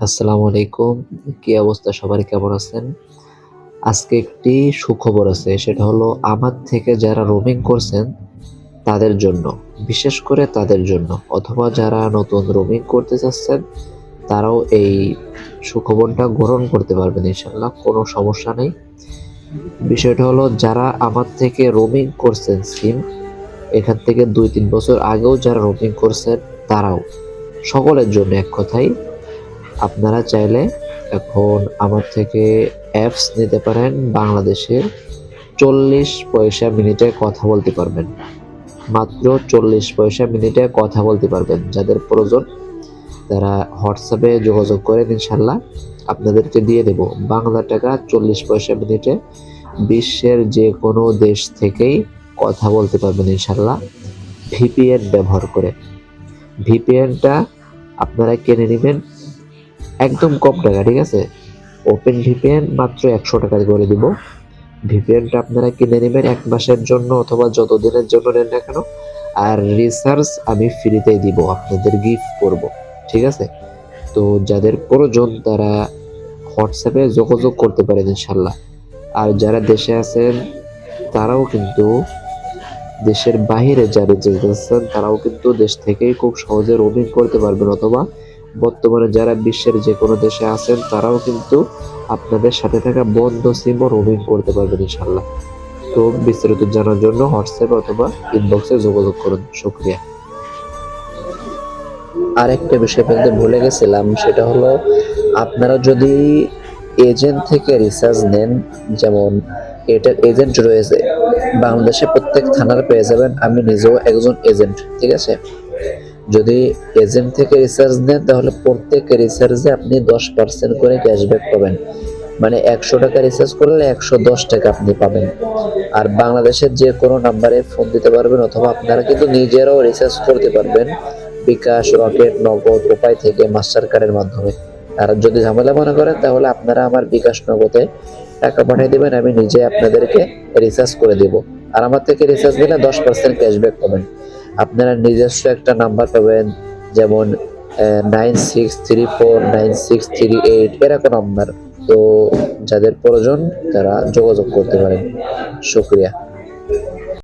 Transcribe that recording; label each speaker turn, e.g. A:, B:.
A: আসসালামু আলাইকুম। কি অবস্থা? সবার কেমন আছেন? আজকে একটি সুখবর আছে, সেটা হলো আমার থেকে যারা রোমিং করছেন, তাদের জন্য, বিশেষ করে তাদের জন্য, অথবা যারা নতুন রোমিং করতে চাচ্ছেন, তারাও এই সুখবরটা গ্রহণ করতে পারবেন ইনশাল্লাহ কোনো সমস্যা নেই। বিষয়টা হলো, যারা আমার থেকে রোমিং করছেন সিম এখান থেকে দুই তিন বছর আগেও যারা রোমিং করছেন, তারাও, সকলের জন্য এক কথাই আপনারা চাইলে এখন আমার থেকে অ্যাপস নিতে পারেন, বাংলাদেশের চল্লিশ পয়সা মিনিটে কথা বলতে পারবেন। মাত্র চল্লিশ পয়সা মিনিটে কথা বলতে পারবেন। যাদের প্রয়োজন, তারা হোয়াটসঅ্যাপে যোগাযোগ করেন ইনশাল্লাহ আপনাদেরকে দিয়ে দেব। বাংলা টাকা চল্লিশ পয়সা মিনিটে বিশ্বের যে কোনো দেশ থেকেই কথা বলতে পারবেন ইনশাল্লাহ ভিপিএন ব্যবহার করে। ভিপিএনটা আপনারা কিনে নেবেন। একদম কম টাকা, ঠিক আছে? ওপেন ভিপিএন মাত্র একশো টাকা করে দিব। ভিপিএনটা আপনারা কিনে নেবেন এক মাসের জন্য অথবা যত দিনের জন্য নেন না কেন। আর রিসার্চ আমি ফ্রিতেই দিব, আপনাদের গিফট করব, ঠিক আছে? তো যাদের প্রয়োজন তারা হোয়াটসঅ্যাপে যোগাযোগ করতে পারেন ইনশাল্লাহ আর যারা দেশে আছেন, তারাও কিন্তু দেশের বাইরে যারা যেতেছেন তারাও কিন্তু দেশ থেকেই খুব সহজে রোমিং করতে পারবেন অথবা বর্তমানে যারা বিশ্বের যে কোনো দেশে আছেন, তারাও কিন্তু আপনাদের সাথে থাকা বন্ধ সিমও রোমিং করতে পারবেন ইনশাল্লাহ তো বিস্তারিত জানার জন্য হোয়াটসঅ্যাপ অথবা ইনবক্সে যোগাযোগ করুন। শুক্রিয়া। আরেকটা বিষয় বলতে ভুলে গেছিলাম, সেটা হলো আপনারা যদি এজেন্ট থেকে রিসার্চ নেন, যেমন এটার এজেন্ট রয়েছে বাংলাদেশে প্রত্যেক থানার পেয়ে যাবেন, আমি নিজেও একজন এজেন্ট, ঠিক আছে? যদি এজেন্ট থেকে রিচার্জ নেন, তাহলে প্রত্যেক রিচার্জে আপনি দশ পার্সেন্ট করে ক্যাশব্যাক পাবেন। মানে একশো টাকা রিচার্জ করলে একশো দশ টাকা আপনি পাবেন। আর বাংলাদেশের যে কোনো নাম্বারে ফোন দিতে পারবেন, অথবা আপনারা কিন্তু নিজেরাও রিচার্জ করতে পারবেন বিকাশ রকেট নগদ উপায় থেকে মাস্টার কার্ডের মাধ্যমে। আর যদি ঝামেলা মনে করেন, তাহলে আপনারা আমার বিকাশ নগদে টাকা পাঠিয়ে দেবেন, আমি নিজে আপনাদেরকে রিচার্জ করে দেব। আর আমার থেকে রিচার্জ দিলে দশ পার্সেন্ট ক্যাশব্যাক পাবেন। আপনারা নিজস্ব একটা নাম্বার পাবেন, যেমন nine six three four nine six three eight এরকম নাম্বার তো যাদের প্রয়োজন, তারা যোগাযোগ করতে পারেন। শুক্রিয়া।